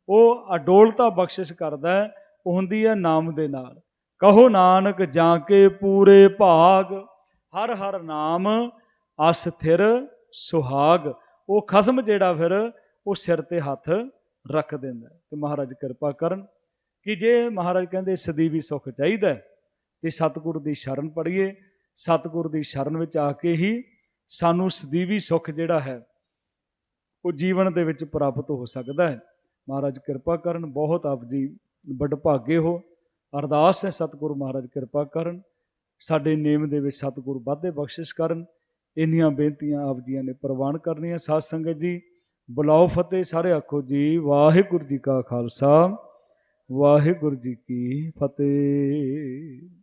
ਉਹ ਅਡੋਲਤਾ ਬਖਸ਼ਿਸ਼ ਕਰਦਾ ਹੈ ਉਹ ਹੁੰਦੀ ਹੈ ਨਾਮ ਦੇ ਨਾਲ। ਕਹੋ ਨਾਨਕ ਜਾਂ ਕੇ ਪੂਰੇ ਭਾਗ ਹਰ ਹਰ ਨਾਮ ਅਸਥਿਰ ਸੁਹਾਗ। ਉਹ ਖਸਮ ਜਿਹੜਾ ਫਿਰ ਉਹ ਸਿਰ ਤੇ ਹੱਥ ਰੱਖ ਦਿੰਦਾ ਹੈ। ਤੇ ਮਹਾਰਾਜ ਕਿਰਪਾ ਕਰਨ ਕਿ ਜੇ ਮਹਾਰਾਜ ਕਹਿੰਦੇ ਸਦੀਵੀ ਸੁਖ ਚਾਹੀਦਾ ਹੈ, ਤੇ ਸਤਿਗੁਰ ਦੀ ਸ਼ਰਨ ਪੜੀਏ ਸਤਿਗੁਰ ਦੀ ਸ਼ਰਨ ਵਿੱਚ ਆ ਕੇ ਹੀ ਸਾਨੂੰ ਸਦੀਵੀ ਸੁੱਖ ਜਿਹੜਾ ਹੈ, ਉਹ ਜੀਵਨ ਦੇ ਵਿੱਚ ਪ੍ਰਾਪਤ ਹੋ ਸਕਦਾ ਹੈ। ਮਹਾਰਾਜ ਕਿਰਪਾ ਕਰਨ, ਬਹੁਤ ਆਪ ਜੀ ਵਡਭਾਗੇ ਹੋ। ਅਰਦਾਸ ਹੈ ਸਤਿਗੁਰੂ ਮਹਾਰਾਜ ਕਿਰਪਾ ਕਰਨ, ਸਾਡੇ ਨੇਮ ਦੇ ਵਿੱਚ ਸਤਿਗੁਰੂ ਵਾਧੇ ਬਖਸ਼ਿਸ਼ ਕਰਨ। ਇੰਨੀਆਂ ਬੇਨਤੀਆਂ ਆਪ ਜੀਆਂ ਨੇ ਪ੍ਰਵਾਨ ਕਰਨੀਆਂ। ਸਾਧ ਸੰਗਤ ਜੀ, ਬੁਲਾਓ ਫਤਿਹ, ਸਾਰੇ ਆਖੋ ਜੀ, ਵਾਹਿਗੁਰੂ ਜੀ ਕਾ ਖਾਲਸਾ, ਵਾਹਿਗੁਰੂ ਜੀ ਕੀ ਫਤਿਹ।